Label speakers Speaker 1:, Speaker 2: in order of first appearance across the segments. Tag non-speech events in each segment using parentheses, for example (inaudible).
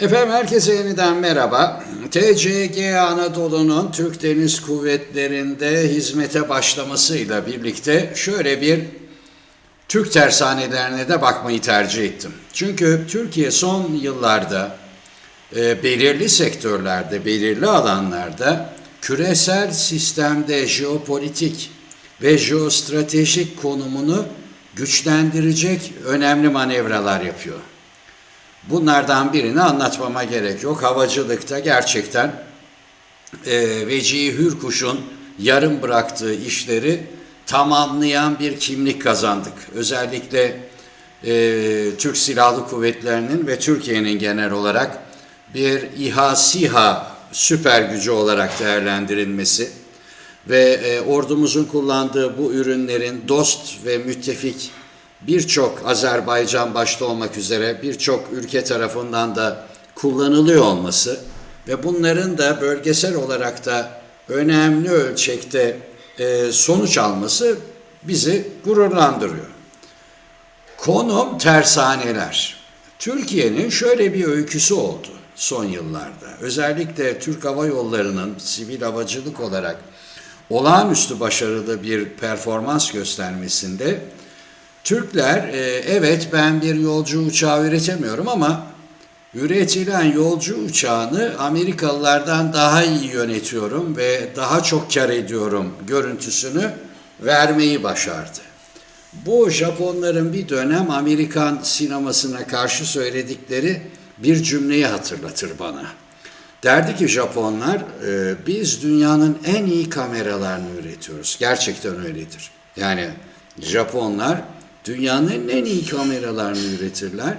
Speaker 1: Efendim herkese yeniden merhaba. TCG Anadolu'nun Türk Deniz Kuvvetleri'nde hizmete başlamasıyla birlikte şöyle bir Türk tersanelerine de bakmayı tercih ettim. Çünkü Türkiye son yıllarda e, belirli sektörlerde, belirli alanlarda küresel sistemde jeopolitik ve jeostratejik konumunu güçlendirecek önemli manevralar yapıyor. Bunlardan birini anlatmama gerek yok. Havacılıkta gerçekten e, Vecihi Hürkuş'un yarım bıraktığı işleri tamamlayan bir kimlik kazandık. Özellikle e, Türk Silahlı Kuvvetleri'nin ve Türkiye'nin genel olarak bir İHA SİHA süper gücü olarak değerlendirilmesi ve e, ordumuzun kullandığı bu ürünlerin dost ve müttefik birçok Azerbaycan başta olmak üzere birçok ülke tarafından da kullanılıyor olması ve bunların da bölgesel olarak da önemli ölçekte e, sonuç alması bizi gururlandırıyor. Konum tersaneler. Türkiye'nin şöyle bir öyküsü oldu son yıllarda. Özellikle Türk Hava Yolları'nın sivil havacılık olarak olağanüstü başarılı bir performans göstermesinde Türkler e, evet ben bir yolcu uçağı üretemiyorum ama üretilen yolcu uçağını Amerikalılardan daha iyi yönetiyorum ve daha çok kar ediyorum görüntüsünü vermeyi başardı. Bu Japonların bir dönem Amerikan sinemasına karşı söyledikleri bir cümleyi hatırlatır bana. Derdi ki Japonlar, e, biz dünyanın en iyi kameralarını üretiyoruz. Gerçekten öyledir. Yani Japonlar dünyanın en iyi kameralarını üretirler.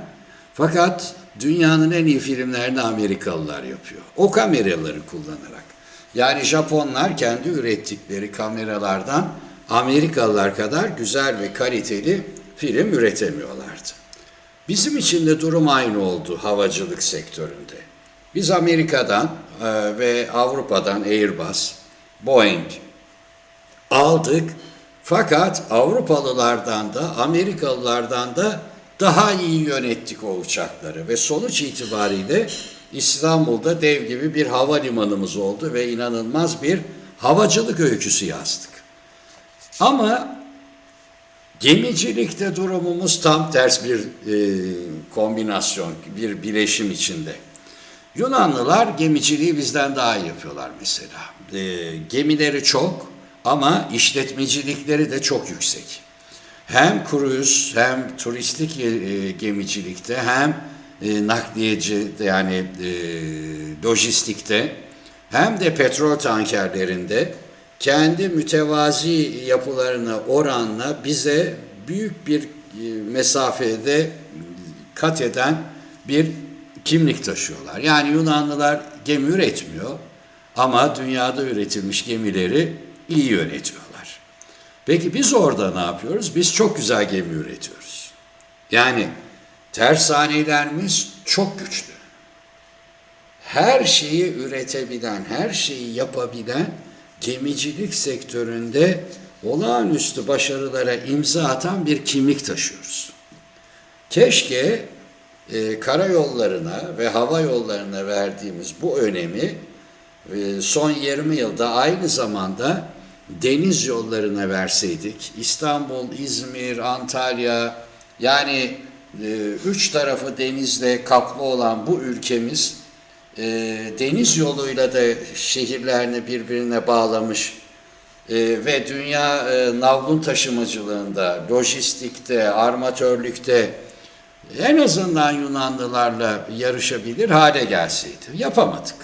Speaker 1: Fakat dünyanın en iyi filmlerini Amerikalılar yapıyor. O kameraları kullanarak. Yani Japonlar kendi ürettikleri kameralardan Amerikalılar kadar güzel ve kaliteli film üretemiyorlardı. Bizim için de durum aynı oldu havacılık sektöründe. Biz Amerika'dan e, ve Avrupa'dan Airbus, Boeing aldık fakat Avrupalılardan da Amerikalılardan da daha iyi yönettik o uçakları ve sonuç itibariyle İstanbul'da dev gibi bir havalimanımız oldu ve inanılmaz bir havacılık öyküsü yazdık. Ama gemicilikte durumumuz tam ters bir e, kombinasyon, bir bileşim içinde. Yunanlılar gemiciliği bizden daha iyi yapıyorlar mesela. E, gemileri çok ama işletmecilikleri de çok yüksek. Hem kruz hem turistik e, gemicilikte hem e, nakliyeci yani e, lojistikte hem de petrol tankerlerinde kendi mütevazi yapılarına oranla bize büyük bir mesafede kat eden bir kimlik taşıyorlar. Yani Yunanlılar gemi üretmiyor ama dünyada üretilmiş gemileri iyi yönetiyorlar. Peki biz orada ne yapıyoruz? Biz çok güzel gemi üretiyoruz. Yani tersanelerimiz çok güçlü. Her şeyi üretebilen, her şeyi yapabilen gemicilik sektöründe olağanüstü başarılara imza atan bir kimlik taşıyoruz. Keşke e, karayollarına ve hava yollarına verdiğimiz bu önemi e, son 20 yılda aynı zamanda deniz yollarına verseydik, İstanbul, İzmir, Antalya yani e, üç tarafı denizle kaplı olan bu ülkemiz e, deniz yoluyla da şehirlerini birbirine bağlamış e, ve dünya e, navlun taşımacılığında, lojistikte, armatörlükte en azından Yunanlılarla yarışabilir hale gelseydi. Yapamadık.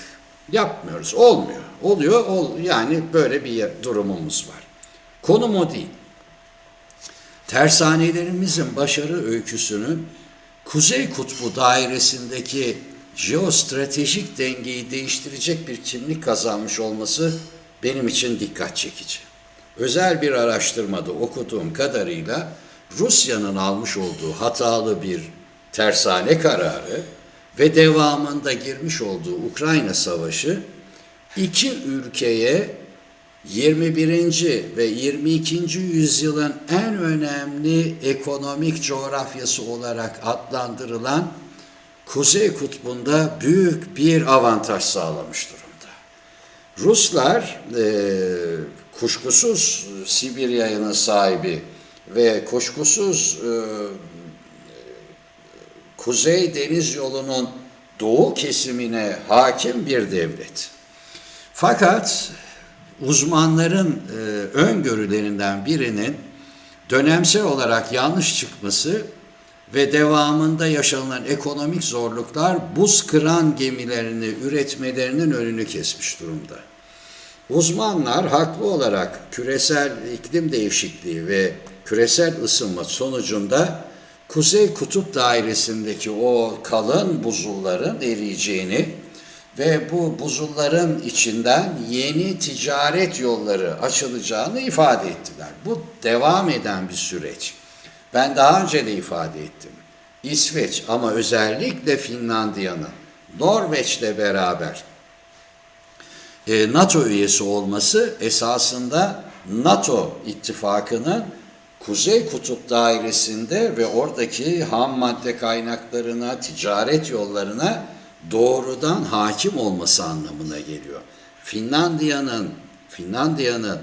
Speaker 1: Yapmıyoruz. Olmuyor. Oluyor. Ol, yani böyle bir durumumuz var. Konum o değil. Tersanelerimizin başarı öyküsünün Kuzey Kutbu dairesindeki jeostratejik dengeyi değiştirecek bir kimlik kazanmış olması benim için dikkat çekici. Özel bir araştırmada okuduğum kadarıyla Rusya'nın almış olduğu hatalı bir tersane kararı ve devamında girmiş olduğu Ukrayna Savaşı iki ülkeye 21. ve 22. yüzyılın en önemli ekonomik coğrafyası olarak adlandırılan Kuzey Kutbu'nda büyük bir avantaj sağlamış durumda. Ruslar e, kuşkusuz Sibirya'nın sahibi ve kuşkusuz e, Kuzey Deniz Yolu'nun doğu kesimine hakim bir devlet. Fakat uzmanların e, öngörülerinden birinin dönemsel olarak yanlış çıkması ve devamında yaşanılan ekonomik zorluklar buz kıran gemilerini üretmelerinin önünü kesmiş durumda. Uzmanlar haklı olarak küresel iklim değişikliği ve küresel ısınma sonucunda Kuzey Kutup dairesindeki o kalın buzulların eriyeceğini ve bu buzulların içinden yeni ticaret yolları açılacağını ifade ettiler. Bu devam eden bir süreç. Ben daha önce de ifade ettim. İsveç ama özellikle Finlandiya'nın Norveç'le beraber e, NATO üyesi olması esasında NATO ittifakının Kuzey Kutup dairesinde ve oradaki ham madde kaynaklarına, ticaret yollarına doğrudan hakim olması anlamına geliyor. Finlandiya'nın Finlandiya'nın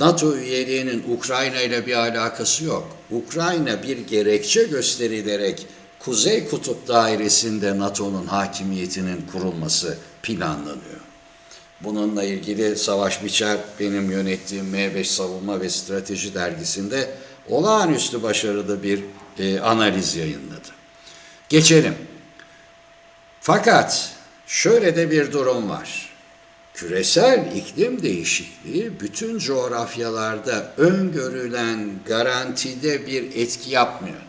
Speaker 1: NATO üyeliğinin Ukrayna ile bir alakası yok. Ukrayna bir gerekçe gösterilerek Kuzey Kutup dairesinde NATO'nun hakimiyetinin kurulması planlanıyor. Bununla ilgili Savaş Biçer benim yönettiğim M5 Savunma ve Strateji dergisinde olağanüstü başarılı bir e, analiz yayınladı. Geçelim. Fakat şöyle de bir durum var. Küresel iklim değişikliği bütün coğrafyalarda öngörülen garantide bir etki yapmıyor.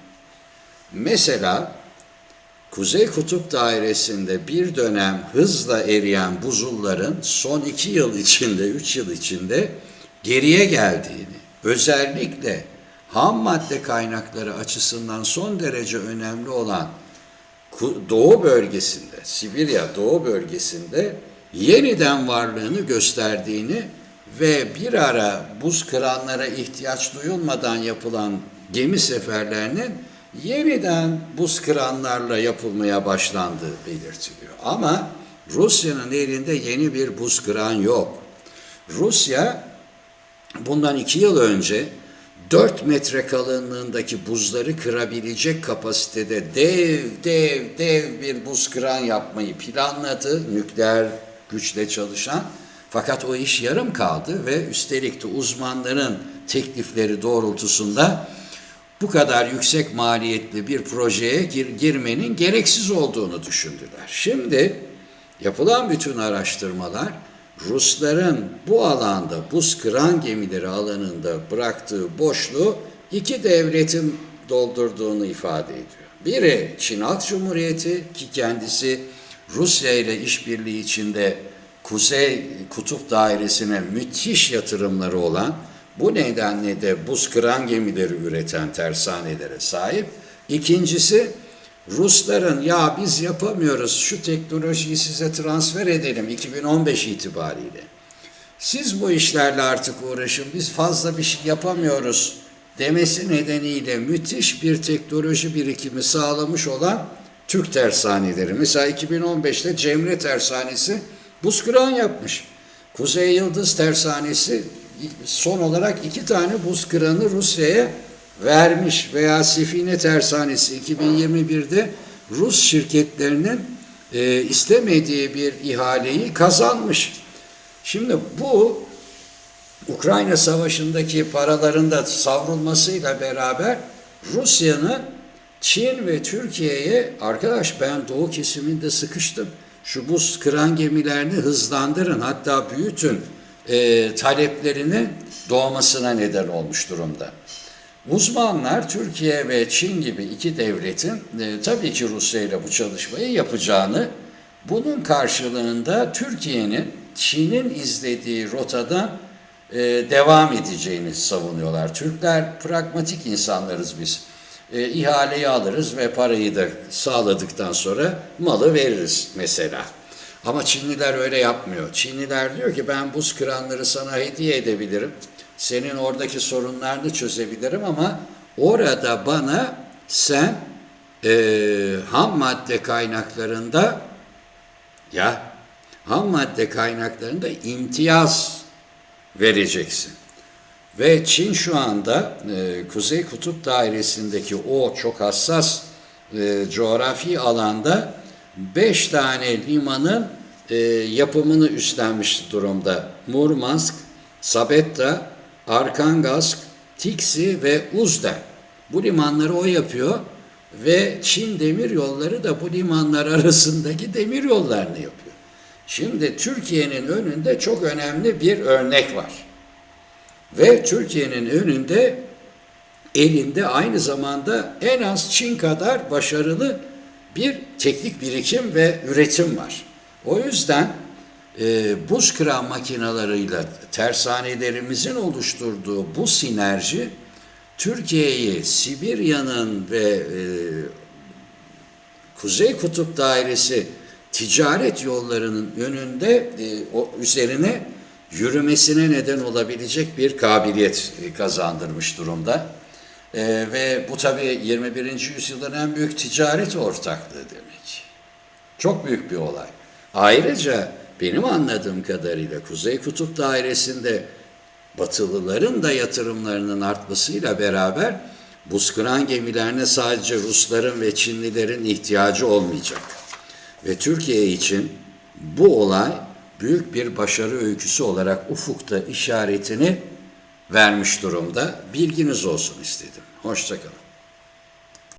Speaker 1: Mesela Kuzey Kutup Dairesi'nde bir dönem hızla eriyen buzulların son iki yıl içinde, üç yıl içinde geriye geldiğini, özellikle ham madde kaynakları açısından son derece önemli olan Doğu bölgesinde, Sibirya Doğu bölgesinde yeniden varlığını gösterdiğini ve bir ara buz kıranlara ihtiyaç duyulmadan yapılan gemi seferlerinin yeniden buz kıranlarla yapılmaya başlandığı belirtiliyor. Ama Rusya'nın elinde yeni bir buz kıran yok. Rusya bundan iki yıl önce 4 metre kalınlığındaki buzları kırabilecek kapasitede dev dev dev bir buz kıran yapmayı planladı. Nükleer güçle çalışan. Fakat o iş yarım kaldı ve üstelik de uzmanların teklifleri doğrultusunda bu kadar yüksek maliyetli bir projeye gir, girmenin gereksiz olduğunu düşündüler. Şimdi yapılan bütün araştırmalar Rusların bu alanda buz kıran gemileri alanında bıraktığı boşluğu iki devletin doldurduğunu ifade ediyor. Biri Çin Halk Cumhuriyeti ki kendisi Rusya ile işbirliği içinde Kuzey Kutup Dairesi'ne müthiş yatırımları olan bu nedenle de buz kıran gemileri üreten tersanelere sahip. İkincisi Rusların ya biz yapamıyoruz şu teknolojiyi size transfer edelim 2015 itibariyle. Siz bu işlerle artık uğraşın biz fazla bir şey yapamıyoruz demesi nedeniyle müthiş bir teknoloji birikimi sağlamış olan Türk tersaneleri. Mesela 2015'te Cemre Tersanesi buz kıran yapmış. Kuzey Yıldız Tersanesi son olarak iki tane buz kıranı Rusya'ya vermiş veya Sifine Tersanesi 2021'de Rus şirketlerinin e, istemediği bir ihaleyi kazanmış. Şimdi bu Ukrayna Savaşı'ndaki paraların da savrulmasıyla beraber Rusya'nın Çin ve Türkiye'ye arkadaş ben doğu kesiminde sıkıştım. Şu buz kıran gemilerini hızlandırın hatta büyütün e, taleplerini doğmasına neden olmuş durumda. Uzmanlar Türkiye ve Çin gibi iki devletin e, tabii ki Rusya ile bu çalışmayı yapacağını, bunun karşılığında Türkiye'nin Çin'in izlediği rotadan e, devam edeceğini savunuyorlar. Türkler pragmatik insanlarız biz. E, ihaleyi alırız ve parayı da sağladıktan sonra malı veririz mesela. Ama Çinliler öyle yapmıyor. Çinliler diyor ki ben buz kıranları sana hediye edebilirim senin oradaki sorunlarını çözebilirim ama orada bana sen e, ham madde kaynaklarında ya ham madde kaynaklarında imtiyaz vereceksin. Ve Çin şu anda e, Kuzey Kutup Dairesi'ndeki o çok hassas e, coğrafi alanda beş tane limanın e, yapımını üstlenmiş durumda. Murmansk, Sabetta, Arkhangelsk, Tiksi ve Uzda. Bu limanları o yapıyor ve Çin demir yolları da bu limanlar (laughs) arasındaki demir yollarını yapıyor. Şimdi Türkiye'nin önünde çok önemli bir örnek var. Ve Türkiye'nin önünde elinde aynı zamanda en az Çin kadar başarılı bir teknik birikim ve üretim var. O yüzden e, buz kıran makinalarıyla tersanelerimizin oluşturduğu bu sinerji Türkiye'yi Sibirya'nın ve e, Kuzey Kutup Dairesi ticaret yollarının önünde e, o üzerine yürümesine neden olabilecek bir kabiliyet e, kazandırmış durumda. E, ve bu tabii 21. yüzyılın en büyük ticaret ortaklığı demek. Çok büyük bir olay. Ayrıca benim anladığım kadarıyla Kuzey Kutup Dairesi'nde Batılıların da yatırımlarının artmasıyla beraber buz kıran gemilerine sadece Rusların ve Çinlilerin ihtiyacı olmayacak. Ve Türkiye için bu olay büyük bir başarı öyküsü olarak ufukta işaretini vermiş durumda. Bilginiz olsun istedim. Hoşçakalın.